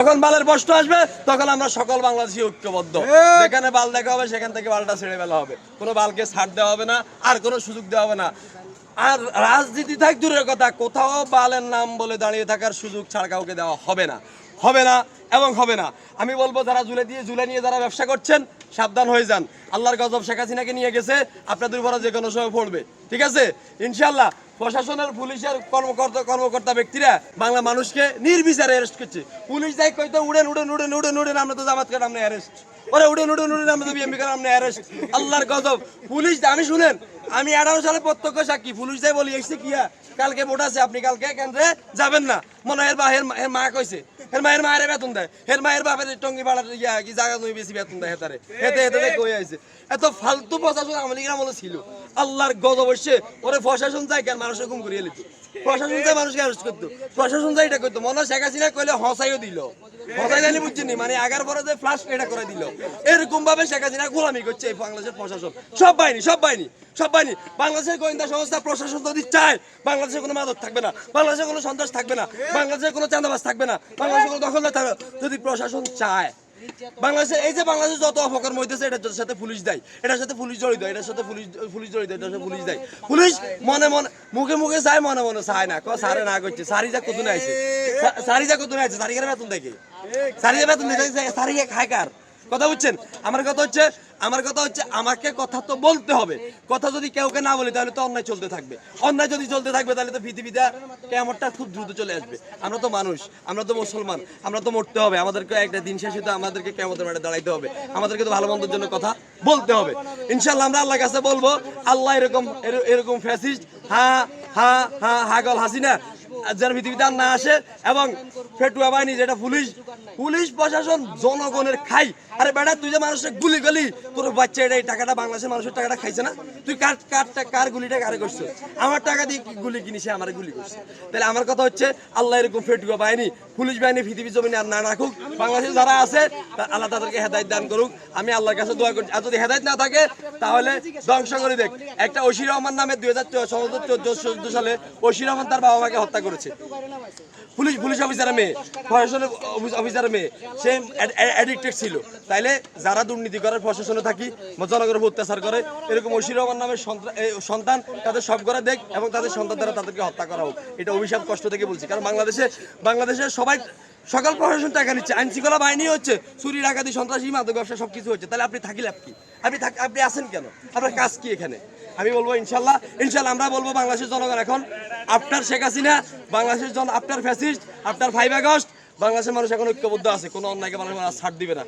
যখন বালের প্রশ্ন আসবে তখন আমরা সকল বাংলাদেশি ঐক্যবদ্ধ। যেখানে বাল দেখা হবে সেখান থেকে বালটা ছেড়ে ফেলা হবে। কোনো বালকে ছাড় দেওয়া হবে না আর কোনো সুযোগ দেওয়া হবে না। আর রাজনীতি থাক দূরের কথা কোথাও বালের নাম বলে দাঁড়িয়ে থাকার সুযোগ ছাড় কাউকে দেওয়া হবে না। হবে না এবং হবে না। আমি বলব, যারা জুলে দিয়ে জুলে নিয়ে যারা ব্যবসা করছেন, সাবধান হয়ে যান। আল্লাহর গজব শেখ হাসিনাকে নিয়ে গেছে, আপনাদের উপরে যে কোনো সময় পড়বে। ঠিক আছে? ইনশাল্লাহ প্রশাসনের, পুলিশের কর্মকর্তা কর্মকর্তা ব্যক্তিরা বাংলা মানুষকে নির্বিচারে অ্যারেস্ট করছে। পুলিশ যাই কইতো, উড়েন উড়েন উড়েন উড়েন উড়েন, আমরা তো জামাত কার আমরা অ্যারেস্ট ওরে, উড়েন উড়েন উড়েন, আমরা তো বিএমপি কার আমরা অ্যারেস্ট আল্লাহর গজব। পুলিশ, আমি শুনেন, আমি আঠারো সালে প্রত্যক্ষ সাক্ষী। পুলিশ যাই বলি এসছে কিয়া কালকে ভোট আছে, আপনি কালকে কেন্দ্রে যাবেন না। মনে হয় বা, এর মা- মা কইছে, এর মায়ের মায়ের বেতন দেয়। হের মায়ের বাপের টঙ্গি বাড়ার ইয়া কি জায়গা তুমি বেশি বেতন দেয় হেতারে। হেতে হেতে কই আইছে এত ফালতু প্রশাসন আমলি আমলে ছিল। আল্লাহর গজব হইছে, ওরে প্রশাসন যায় কেন মানুষের ঘুম করিয়ে লিত। প্রশাসন মানুষকে অ্যারেস্ট করতো। প্রশাসন এটা করতো। মনে শেখ হাসিনা কইলে হসাইও দিল। হসাই নি? মানে আগার পরে যে ফ্লাশ এটা করে দিল। এরকম ভাবে শেখ হাসিনা গোলামি করছে এই বাংলাদেশের প্রশাসন। সব বাহিনী সব বাহিনী সব বাহিনী। বাংলাদেশের গোয়েন্দা সংস্থা, প্রশাসন যদি চায়, বাংলাদেশে কোনো মাদক থাকবে না। বাংলাদেশে কোনো সন্ত্রাস থাকবে না। বাংলাদেশে কোনো চাঁদাবাজ থাকবে না। বাংলাদেশে কোনো দখলদার। যদি প্রশাসন চায় বাংলাদেশে এই যে বাংলাদেশে যত অপকর্ম হইতেছে, এটার সাথে পুলিশ দেয়। এটার সাথে পুলিশ জড়িত, এটার সাথে পুলিশ পুলিশ জড়িত, এটার সাথে পুলিশ দেয়। পুলিশ মনে মনে মুখে মুখে চায়, মনে মনে চায় না। ক সারে না করছে সারি যা কত আইছে? সারি যা কত আইছে? সারি বেতন দেখে সারি যা বেতন দেখে সারি খায় কার? কথা বুঝছেন? আমার কথা হচ্ছে, আমার কথা হচ্ছে আমাকে কথা তো বলতে হবে। কথা যদি কেউকে না বলি, তাহলে তো অন্যায় চলতে থাকবে। অন্যায় যদি চলতে থাকবে, তাহলে তো পৃথিবীটা কেমনটা খুব দ্রুত চলে আসবে। আমরা তো মানুষ, আমরা তো মুসলমান, আমরা তো মরতে হবে। আমাদেরকে একটা দিন শেষে তো আমাদেরকে কেমতের মাঠে দাঁড়াইতে হবে। আমাদেরকে তো ভালো মন্দের জন্য কথা বলতে হবে। ইনশাল্লাহ আমরা আল্লাহর কাছে বলব, আল্লাহ এরকম এরকম ফ্যাসিস্ট হা হা হা, হাগল হাসিনা যার পৃথিবীতে আর না আসে এবং ফেটুয়া বাহিনী যেটা পুলিশ পুলিশ প্রশাসন, জনগণের খাই। আরে বেটা, তুই যে মানুষের গুলি গলি তোর বাচ্চা এটা এই টাকাটা, বাংলাদেশের মানুষের টাকাটা খাইছে না? তুই কার কারটা কার গুলিটা কারে করছ আমার টাকা দিয়ে গুলি কিনিছে আমার গুলি করছে। তাহলে আমার কথা হচ্ছে, আল্লাহ এরকম ফেটুয়া বাহিনী, পুলিশ বাহিনী পৃথিবীর জমিনে আর না রাখুক। বাংলাদেশে যারা আছে আল্লাহ তাদেরকে হেদায়ত দান করুক। আমি আল্লাহর কাছে দোয়া করছি। আর যদি হেদায়ত না থাকে, তাহলে ধ্বংস করে দেখ। একটা ঐশী রহমান নামে দুই হাজার চোদ্দ সালে ঐশী রহমান তার বাবা মাকে হত্যা করেছে। পুলিশ পুলিশ অফিসার মেয়ে প্রশাসনের অফিসার মেয়ে, সে অ্যাডিক্টেড ছিল। তাইলে যারা দুর্নীতি করে, প্রশাসনে থাকি জনগণের উপর অত্যাচার করে, এরকম ঐশী রহমান নামের সন্তান, তাদের সব করে দেখ এবং তাদের সন্তান দ্বারা তাদেরকে হত্যা করা হোক। এটা অভিশাপ কষ্ট থেকে বলছি। কারণ বাংলাদেশে বাংলাদেশে সবাই সকল প্রশাসন টাকা নিচ্ছে আইন শৃঙ্খলা বাহিনী হচ্ছে, চুরি, ডাকাতি, সন্ত্রাসী, মাদক ব্যবসা সব কিছু হচ্ছে। তাহলে আপনি থাকি লাভ কি? আপনি আপনি আছেন কেন? আপনার কাজ কি এখানে? আমি বলব ইনশাল্লাহ ইনশাল্লাহ আমরা বলব বাংলাদেশের জনগণ এখন, আপনার শেখ হাসিনা, বাংলাদেশের জন আপনার ফ্যাসিস্ট আপনার ফাইভ আগস্ট, বাংলাদেশের মানুষ এখন ঐক্যবদ্ধ আছে, কোনো অন্যায়কে মানুষ ছাড় দিবে না।